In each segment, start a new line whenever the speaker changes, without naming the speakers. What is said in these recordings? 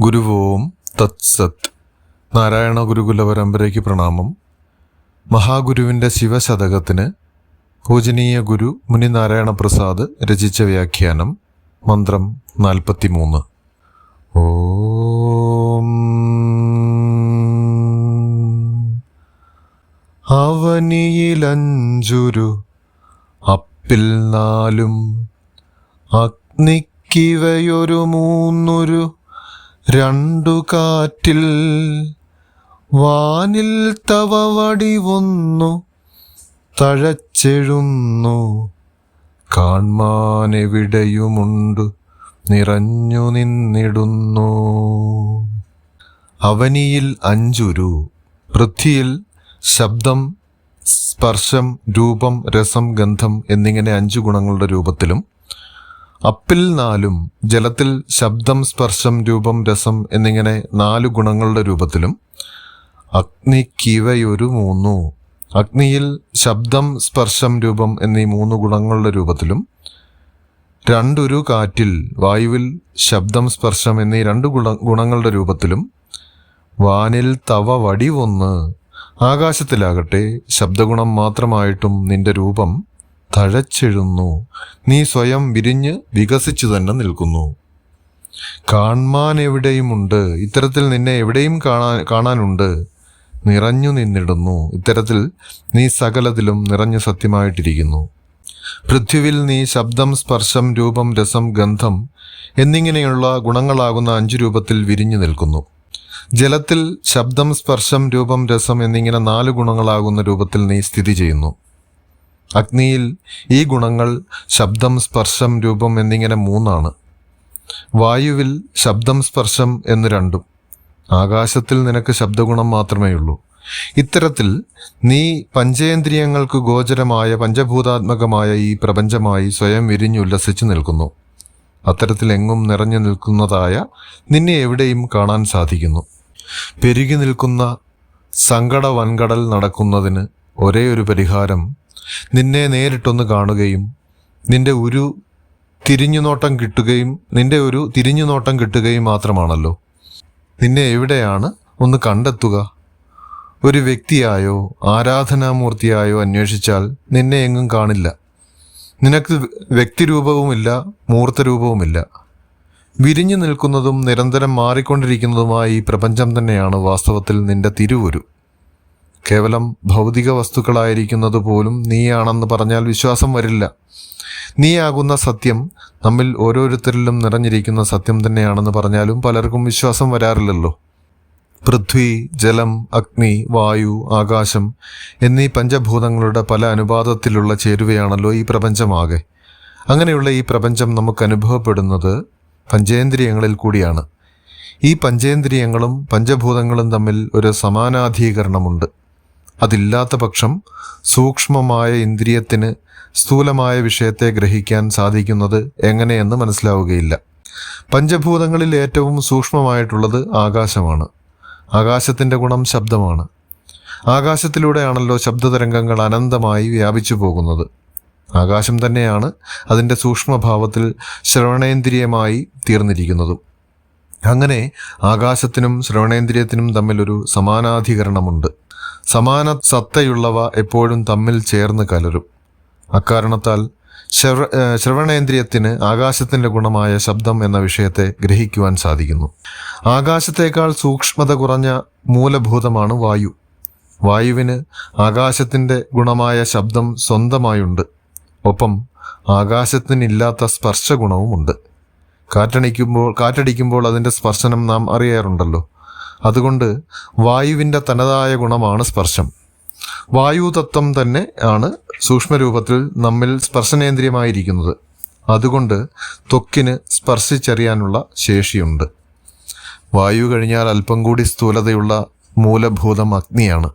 ഗുരുവോം തത്സത്. നാരായണ ഗുരുകുല പരമ്പരയ്ക്ക് പ്രണാമം. മഹാഗുരുവിന്റെ ശിവശതകത്തിന് പൂജനീയ ഗുരു മുനിനാരായണ പ്രസാദ് രചിച്ച വ്യാഖ്യാനം മന്ത്രം നാൽപ്പത്തിമൂന്ന്. ഓം. അവനിയിലഞ്ചുരു അപ്പിൽ നാലും അഗ്നിക്കിവയൊരു മൂന്നൊരു രണ്ടു കാറ്റിൽ വാനിൽ തവ വടിവൊന്നു തഴച്ചെഴുന്നു. കാൺമാനെവിടെയുമുണ്ടു നിറഞ്ഞു നിന്നിടുന്നു. അവനിയിൽ അഞ്ചുരു പൃഥ്വിയിൽ ശബ്ദം സ്പർശം രൂപം രസം ഗന്ധം എന്നിങ്ങനെ അഞ്ചു ഗുണങ്ങളുടെ രൂപത്തിലും അപ്പിൽ നാലും ജലത്തിൽ ശബ്ദം സ്പർശം രൂപം രസം എന്നിങ്ങനെ നാല് ഗുണങ്ങളുടെ രൂപത്തിലും അഗ്നി കിവയൊരു മൂന്നു. അഗ്നിയിൽ ശബ്ദം സ്പർശം രൂപം എന്നീ മൂന്ന് ഗുണങ്ങളുടെ രൂപത്തിലും രണ്ടൊരു കാറ്റിൽ വായുവിൽ ശബ്ദം സ്പർശം എന്നീ രണ്ട് ഗുണ ഗുണങ്ങളുടെ രൂപത്തിലും വാനിൽ തവ വടിവൊന്ന് ആകാശത്തിലാകട്ടെ ശബ്ദഗുണം മാത്രമായിട്ടും നിന്റെ രൂപം തഴച്ചെഴുന്നു നീ സ്വയം വിരിഞ്ഞ് വികസിച്ചു തന്നെ നിൽക്കുന്നു. കാണാൻ എവിടെയുമുണ്ട് ഇത്തരത്തിൽ നിന്നെ എവിടെയും കാണാൻ കാണാനുണ്ട്. നിറഞ്ഞു നിന്നിടുന്നു. ഇത്തരത്തിൽ നീ സകലത്തിലും നിറഞ്ഞു സത്യമായിട്ടിരിക്കുന്നു. പൃഥ്വിയിൽ നീ ശബ്ദം സ്പർശം രൂപം രസം ഗന്ധം എന്നിങ്ങനെയുള്ള ഗുണങ്ങളാകുന്ന അഞ്ചു രൂപത്തിൽ വിരിഞ്ഞു നിൽക്കുന്നു. ജലത്തിൽ ശബ്ദം സ്പർശം രൂപം രസം എന്നിങ്ങനെ നാല് ഗുണങ്ങളാകുന്ന രൂപത്തിൽ നീ സ്ഥിതി ചെയ്യുന്നു. അഗ്നിയിൽ ഈ ഗുണങ്ങൾ ശബ്ദം സ്പർശം രൂപം എന്നിങ്ങനെ മൂന്നാണ്. വായുവിൽ ശബ്ദം സ്പർശം എന്ന് രണ്ടും. ആകാശത്തിൽ നിനക്ക് ശബ്ദഗുണം മാത്രമേ ഉള്ളൂ ഇത്തരത്തിൽ നീ പഞ്ചേന്ദ്രിയങ്ങൾക്ക് ഗോചരമായ പഞ്ചഭൂതാത്മകമായ ഈ പ്രപഞ്ചമായി സ്വയം വിരിഞ്ഞുല്ലസിച്ചു നിൽക്കുന്നു. അത്തരത്തിൽ എങ്ങും നിറഞ്ഞു നിൽക്കുന്നതായ നിന്നെ എവിടെയും കാണാൻ സാധിക്കുന്നു. പെരുകി നിൽക്കുന്ന സങ്കട വൻകടൽ നടക്കുന്നതിന് ഒരേ ഒരു പരിഹാരം നിന്നെ നേരിട്ടൊന്ന് കാണുകയും നിന്റെ ഒരു തിരിഞ്ഞുനോട്ടം കിട്ടുകയും നിന്റെ ഒരു തിരിഞ്ഞുനോട്ടം കിട്ടുകയും മാത്രമാണല്ലോ. നിന്നെ എവിടെയാണ് ഒന്ന് കണ്ടെത്തുക? ഒരു വ്യക്തിയായോ ആരാധനാമൂർത്തിയായോ അന്വേഷിച്ചാൽ നിന്നെ എങ്ങും കാണില്ല. നിനക്ക് വ്യക്തിരൂപവുമില്ല മൂർത്തരൂപവുമില്ല. വിരിഞ്ഞു നിൽക്കുന്നതും നിരന്തരം മാറിക്കൊണ്ടിരിക്കുന്നതുമായ ഈ പ്രപഞ്ചം തന്നെയാണ് വാസ്തവത്തിൽ നിന്റെ തിരുവുരു. കേവലം ഭൗതിക വസ്തുക്കളായിരിക്കുന്നത് പോലും നീയാണെന്ന് പറഞ്ഞാൽ വിശ്വാസം വരില്ല. നീയാകുന്ന സത്യം നമ്മിൽ ഓരോരുത്തരിലും നിറഞ്ഞിരിക്കുന്ന സത്യം തന്നെയാണെന്ന് പറഞ്ഞാലും പലർക്കും വിശ്വാസം വരാറില്ലല്ലോ. പൃഥ്വി ജലം അഗ്നി വായു ആകാശം എന്നീ പഞ്ചഭൂതങ്ങളുടെ പല അനുപാതത്തിലുള്ള ചേരുവയാണല്ലോ ഈ പ്രപഞ്ചമാകെ. അങ്ങനെയുള്ള ഈ പ്രപഞ്ചം നമുക്ക് അനുഭവപ്പെടുന്നത് പഞ്ചേന്ദ്രിയങ്ങളിൽ കൂടിയാണ്. ഈ പഞ്ചേന്ദ്രിയങ്ങളും പഞ്ചഭൂതങ്ങളും തമ്മിൽ ഒരു സമാനാധീകരണമുണ്ട്. അതില്ലാത്ത പക്ഷം സൂക്ഷ്മമായ ഇന്ദ്രിയത്തിന് സ്ഥൂലമായ വിഷയത്തെ ഗ്രഹിക്കാൻ സാധിക്കുന്നത് എങ്ങനെയെന്ന് മനസ്സിലാവുകയില്ല. പഞ്ചഭൂതങ്ങളിൽ ഏറ്റവും സൂക്ഷ്മമായിട്ടുള്ളത് ആകാശമാണ്. ആകാശത്തിന്റെ ഗുണം ശബ്ദമാണ്. ആകാശത്തിലൂടെയാണല്ലോ ശബ്ദതരംഗങ്ങൾ അനന്തമായി വ്യാപിച്ചു പോകുന്നത്. ആകാശം തന്നെയാണ് അതിന്റെ സൂക്ഷ്മഭാവത്തിൽ ശ്രവണേന്ദ്രിയമായി തീർന്നിരിക്കുന്നതും. അങ്ങനെ ആകാശത്തിനും ശ്രവണേന്ദ്രിയത്തിനും തമ്മിലൊരു സമാനാധികരണമുണ്ട്. സമാന സത്തയുള്ളവ എപ്പോഴും തമ്മിൽ ചേർന്ന് കലരും. അക്കാരണത്താൽ ശ്രവ ശ്രവണേന്ദ്രിയത്തിന് ആകാശത്തിന്റെ ഗുണമായ ശബ്ദം എന്ന വിഷയത്തെ ഗ്രഹിക്കുവാൻ സാധിക്കുന്നു. ആകാശത്തേക്കാൾ സൂക്ഷ്മത കുറഞ്ഞ മൂലഭൂതമാണ് വായു. വായുവിന് ആകാശത്തിന്റെ ഗുണമായ ശബ്ദം സ്വന്തമായുണ്ട്. ഒപ്പം ആകാശത്തിനില്ലാത്ത സ്പർശ ഗുണവുമുണ്ട് കാറ്റണിക്കുമ്പോൾ കാറ്റടിക്കുമ്പോൾ അതിന്റെ സ്പർശനം നാം അറിയാറുണ്ടല്ലോ. അതുകൊണ്ട് വായുവിന്റെ തനതായ ഗുണമാണ് സ്പർശം. വായു തത്വം തന്നെ ആണ് സൂക്ഷ്മരൂപത്തിൽ നമ്മിൽ സ്പർശനേന്ദ്രിയമായിരിക്കുന്നത്. അതുകൊണ്ട് ത്വക്കിന് സ്പർശിച്ചറിയാനുള്ള ശേഷിയുണ്ട്. വായു കഴിഞ്ഞാൽ അല്പം കൂടി സ്ഥൂലതയുള്ള മൂലഭൂതം അഗ്നിയാണ്.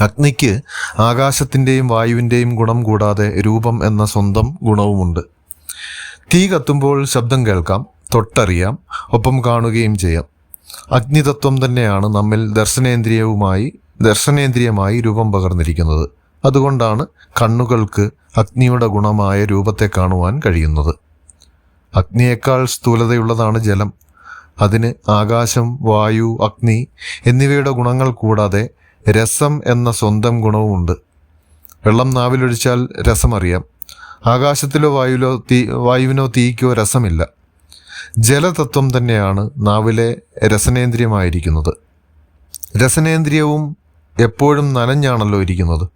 അഗ്നിക്ക് ആകാശത്തിന്റെയും വായുവിന്റെയും ഗുണം കൂടാതെ രൂപം എന്ന സ്വന്തം ഗുണവുമുണ്ട്. തീ കത്തുമ്പോൾ ശബ്ദം കേൾക്കാം തൊട്ടറിയാം ഒപ്പം കാണുകയും ചെയ്യാം. അഗ്നിതത്വം തന്നെയാണ് നമ്മിൽ ദർശനേന്ദ്രിയവുമായി ദർശനേന്ദ്രിയമായി രൂപം പകർന്നിരിക്കുന്നത്. അതുകൊണ്ടാണ് കണ്ണുകൾക്ക് അഗ്നിയുടെ ഗുണമായ രൂപത്തെ കാണുവാൻ കഴിയുന്നത്. അഗ്നിയേക്കാൾ സ്ഥൂലതയുള്ളതാണ് ജലം. അതിന് ആകാശം വായു അഗ്നി എന്നിവയുടെ ഗുണങ്ങൾ കൂടാതെ രസം എന്ന സ്വന്തം ഗുണവുമുണ്ട് വെള്ളം നാവിലൊഴിച്ചാൽ രസമറിയാം. ആകാശത്തിലോ വായുവിലോ തീ വായുവിനോ തീക്കോ രസമില്ല. ജലതത്വം തന്നെയാണ് നാവിലെ രസനേന്ദ്രിയമായിരിക്കുന്നത്. രസനേന്ദ്രിയവും എപ്പോഴും നനഞ്ഞാണല്ലോ ഇരിക്കുന്നത്.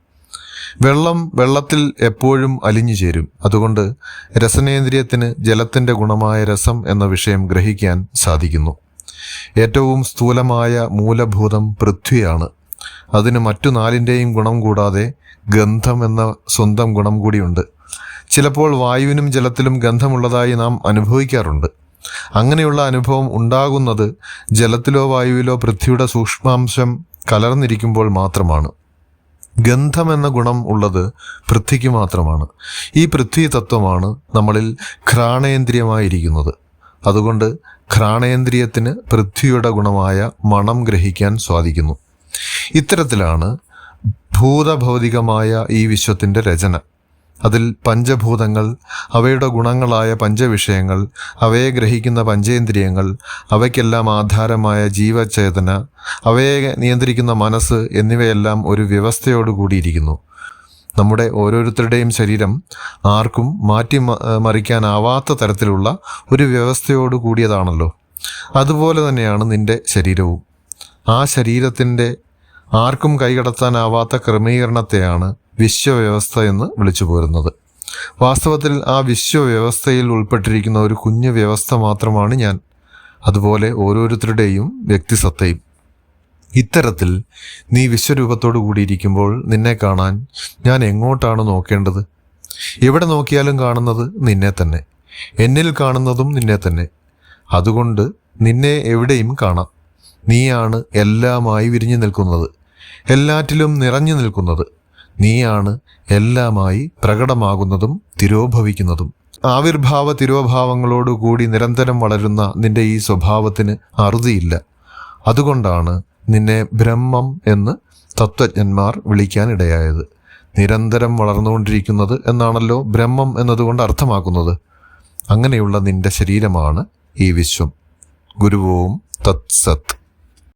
വെള്ളം വെള്ളത്തിൽ എപ്പോഴും അലിഞ്ഞു ചേരും. അതുകൊണ്ട് രസനേന്ദ്രിയത്തിന് ജലത്തിന്റെ ഗുണമായ രസം എന്ന വിഷയം ഗ്രഹിക്കാൻ സാധിക്കുന്നു. ഏറ്റവും സ്ഥൂലമായ മൂലഭൂതം പൃഥ്വിയാണ്. അതിന് മറ്റു നാലിന്റെയും ഗുണം കൂടാതെ ഗന്ധം എന്ന സ്വന്തം ഗുണം കൂടിയുണ്ട്. ചിലപ്പോൾ വായുവിനും ജലത്തിലും ഗന്ധമുള്ളതായി നാം അനുഭവിക്കാറുണ്ട്. അങ്ങനെയുള്ള അനുഭവം ഉണ്ടാകുന്നത് ജലത്തിലോ വായുവിലോ പൃഥ്വിയുടെ സൂക്ഷ്മാംശം കലർന്നിരിക്കുമ്പോൾ മാത്രമാണ്. ഗന്ധം എന്ന ഗുണം ഉള്ളത് പൃഥ്വിക്ക് മാത്രമാണ്. ഈ പൃഥ്വി തത്വമാണ് നമ്മളിൽ ഘ്രാണേന്ദ്രിയമായിരിക്കുന്നത്. അതുകൊണ്ട് ഘ്രാണേന്ദ്രിയത്തിന് പൃഥ്വിയുടെ ഗുണമായ മണം ഗ്രഹിക്കാൻ സാധിക്കുന്നു ഇത്തരത്തിലാണ് ഭൂതഭൗതികമായ ഈ വിശ്വത്തിന്റെ രചന. അതിൽ പഞ്ചഭൂതങ്ങൾ അവയുടെ ഗുണങ്ങളായ പഞ്ചവിഷയങ്ങൾ അവയെ ഗ്രഹിക്കുന്ന പഞ്ചേന്ദ്രിയങ്ങൾ അവയ്ക്കെല്ലാം ആധാരമായ ജീവചേതന അവയെ നിയന്ത്രിക്കുന്ന മനസ്സ് എന്നിവയെല്ലാം ഒരു വ്യവസ്ഥയോട് കൂടിയിരിക്കുന്നു. നമ്മുടെ ഓരോരുത്തരുടെയും ശരീരം ആർക്കും മാറ്റി മറിക്കാനാവാത്ത തരത്തിലുള്ള ഒരു വ്യവസ്ഥയോട് കൂടിയതാണല്ലോ. അതുപോലെ തന്നെയാണ് നിന്റെ ശരീരവും. ആ ശരീരത്തിന്റെ ആർക്കും കൈകടത്താനാവാത്ത ക്രമീകരണത്തെയാണ് വിശ്വവ്യവസ്ഥ എന്ന് വിളിച്ചു പോരുന്നത്. വാസ്തവത്തിൽ ആ വിശ്വവ്യവസ്ഥയിൽ ഉൾപ്പെട്ടിരിക്കുന്ന ഒരു കുഞ്ഞു വ്യവസ്ഥ മാത്രമാണ് ഞാൻ. അതുപോലെ ഓരോരുത്തരുടെയും വ്യക്തിസത്തയും. ഇത്തരത്തിൽ നീ വിശ്വരൂപത്തോടു കൂടിയിരിക്കുമ്പോൾ നിന്നെ കാണാൻ ഞാൻ എങ്ങോട്ടാണ് നോക്കേണ്ടത്? എവിടെ നോക്കിയാലും കാണുന്നത് നിന്നെ തന്നെ. എന്നിൽ കാണുന്നതും നിന്നെ തന്നെ. അതുകൊണ്ട് നിന്നെ എവിടെയും കാണാം. നീയാണ് എല്ലാമായി വിരിഞ്ഞു നിൽക്കുന്നത്. എല്ലാറ്റിലും നിറഞ്ഞു നിൽക്കുന്നത്. നീയാണ് എല്ലാമായി പ്രകടമാകുന്നതും തിരോഭവിക്കുന്നതും. ആവിർഭാവ തിരോഭാവങ്ങളോടുകൂടി നിരന്തരം വളരുന്ന നിന്റെ ഈ സ്വഭാവത്തിന് അറുതിയില്ല. അതുകൊണ്ടാണ് നിന്നെ ബ്രഹ്മം എന്ന് തത്വജ്ഞന്മാർ വിളിക്കാനിടയായത്. നിരന്തരം വളർന്നുകൊണ്ടിരിക്കുന്നത് എന്നാണല്ലോ ബ്രഹ്മം എന്നതുകൊണ്ട് അർത്ഥമാക്കുന്നത്. അങ്ങനെയുള്ള നിന്റെ ശരീരമാണ് ഈ വിശ്വം. ഗുരുവോം തത്സത്ത്